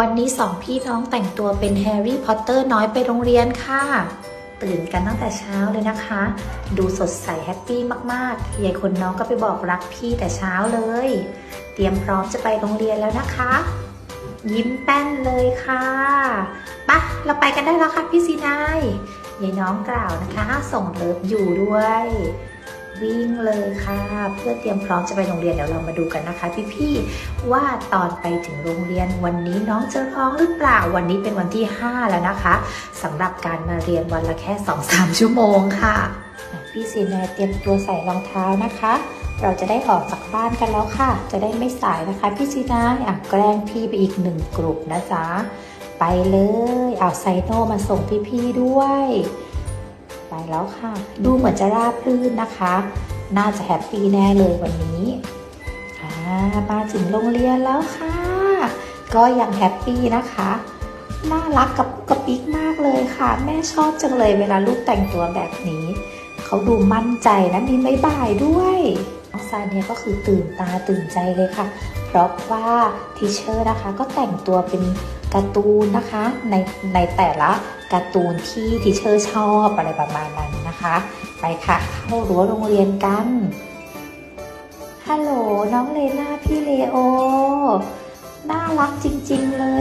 วันนี้สองพี่น้องแต่งตัวเป็นแฮร์รี่พอตเตอร์น้อยไปโรงเรียนค่ะ ตื่นกันตั้งแต่เช้าเลยนะคะ ดูสดใสแฮปปี้มากๆยายคนน้องก็ไปบอกรักพี่แต่เช้าเลย เตรียมพร้อมจะไปโรงเรียนแล้วนะคะ ยิ้มแป้นเลยค่ะปะเราไปกันได้แล้วค่ะพี่ซีนายยายน้องกล่าวนะคะ ส่งเลิฟอยู่ด้วย วิ่งเลยค่ะ เพื่อเตรียมพร้อมจะไปโรงเรียนเดี๋ยวเรามาดูกันนะคะพี่ๆว่าตอนไปถึงโรงเรียนวันนี้น้องจะร้องหรือเปล่าวันนี้เป็นวันที่ 5 แล้วนะคะสำหรับการมาเรียนวันละแค่2-3ชั่วโมงค่ะ พี่ซีแนเตรียมตัวใส่รองเท้านะคะเราจะได้ออกจากบ้านกันแล้วค่ะ จะได้ไม่สายนะคะ พี่ซีนาอะแกล้งพี่ไปอีกหนึ่งกลุ่มนะจ๊ะ ไปเลย เอาไซโนมาส่งพี่ๆด้วย ไปแล้วค่ะ ดูเหมือนจะราบรื่นนะคะ น่าจะแฮปปี้แน่เลยวันนี้มาถึงโรงเรียนแล้วค่ะ ก็ยังแฮปปี้นะคะ น่ารักกับกระปิกมากเลยค่ะ แม่ชอบจังเลยเวลาลูกแต่งตัวแบบนี้ เขาดูมั่นใจนะมีไม่บ่ายด้วยน้องซาเนียก็คือตื่นตาตื่นใจเลยค่ะ เพราะว่าทีเชอร์นะคะก็แต่งตัวเป็นการ์ตูนนะคะในในแต่ละ การ์ตูนที่ทีเชอร์ชอบอะไรประมาณนั้นนะคะ ไปค่ะ เข้ารั้วโรงเรียนกัน ฮัลโหลน้องเลน่าพี่เลโอ น่ารักจริง ๆ เลย